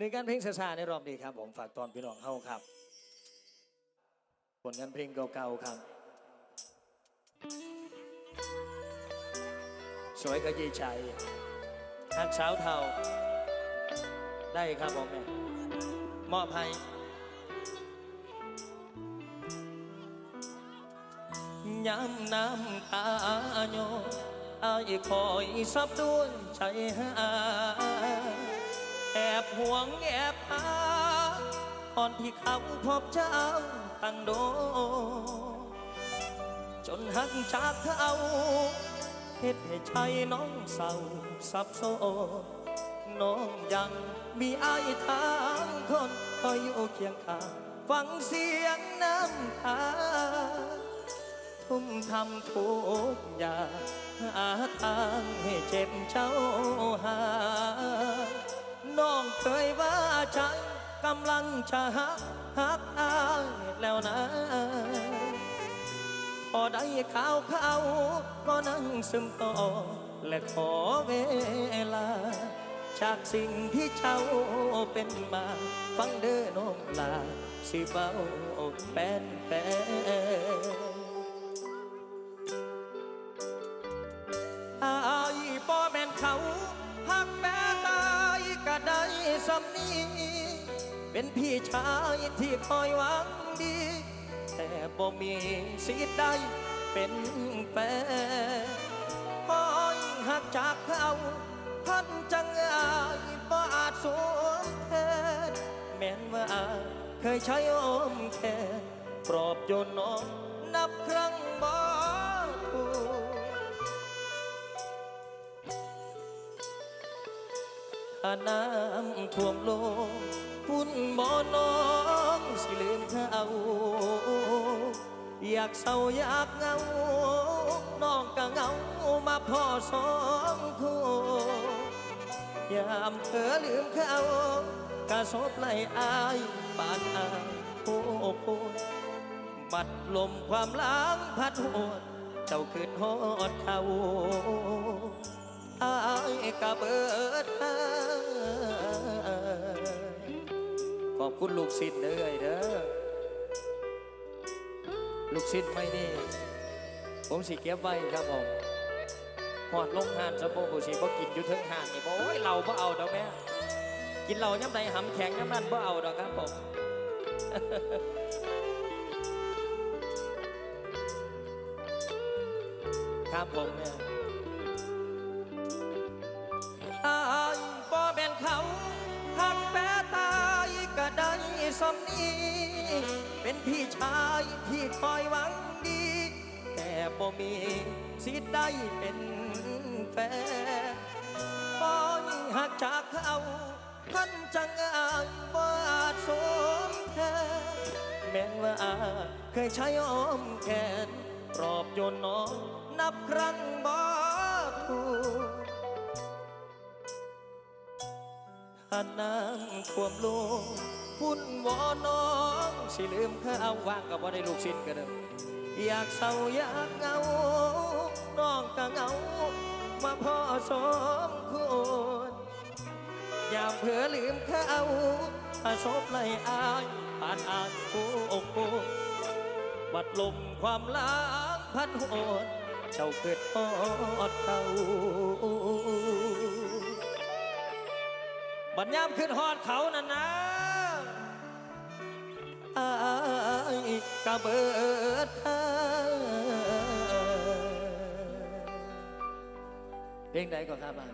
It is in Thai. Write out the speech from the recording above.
ในการเพลงซาๆในรอบนี้ครับ ผมฝากตอนพี่น้องเฮาครับ ผลงานเพลงเก่าๆครับ สวยก็ยี่ชัยฮักสาวเทาได้ครับผมเนี่ยมอบให้ย้ำน้ำตาโยอายคอยซับด้วยใจหา อบห่วงแอบหาตอนที่เขาพบเจ้าตั้งโด จนหักจากเขาเฮ็ดให้ใจน้องเศร้าสับสนน้องยังมีอายทางคนคอยอยู่เคียงข้างฟังเสียงน้ำตาทุ่มทำทุกอย่างหาทางให้เจ็บเจ้า ใจกำลังจะหักหักอายแล้วนะพอได้ข่าวเขาก็นั่งซึมต่อ และขอเวลา จากสิ่งที่เจ้าเป็นมา ฟังเด้อน้องลา สิเบาแป้นแป้น ได้ำนี้ เป็นพี่ชายที่คอยหวังดี แต่บ่มีสิทธิ์ใดเป็นแฟนคอยหักจากเขาพันจังอายบ่อาจสวมแทนแม้นว่าอาเคยใช้อ้อมแขนปลอบโยนน้องนับครั้ง น้ำท่วมโลกพุ่นบ่อน้องสิลืมเขาอยากเศร้าอยากเหงา น้องก็เหงามาพ่อสองคู่ยามเธอลืมเขากระศพไหลอายปานอายโอ้โหบัดลมความล้างพัดหวนเจ้าขึ้นฮอดเขา อายกะเบิดขอบคุณลูกศิษย์เด้อเด้อลูกศิษย์ไม่นี่ผมสิเก็บไว้ครับผมหอดลงหานสะโพกสีบ่กินอยู่เทิงหานนี่บ่โอ้ยเราบ่เอาดอกแม่กินเหล้าย่ำใดหำแข็งย่ำนั้นบ่เอาดอกครับผมครับผมเนี่ยำนีเป็นพี่ชายที่คอยหวังดี แต่บ่มีสิทธิ์ได้เป็นแฟนบ่หักจากเขาท่านจังอายบ่าสมแทนแม้นว่าอาเคยใช้อ้อมแขนปลอบโยนน้องนับครั้งบ่ถูก ถ้าน้ำท่วมโลกพุ่นวอน้องสิลืมข้าวว่างกับว่าได้ลูกชิ้นกันเด้ออยากเศร้าอยากเหงา น้องก็เหงา มาพ่อสองคนอย่าเผลอลืมเขาอาศพไหลอายผ่านอ่านโอ้โหบัดลมความล้างพันโหดเจ้าเกิดทอดเขา บัดยามขึ้นหอดเขานั่นนะอายกะเบิดเพลงใดก่อนครับอะ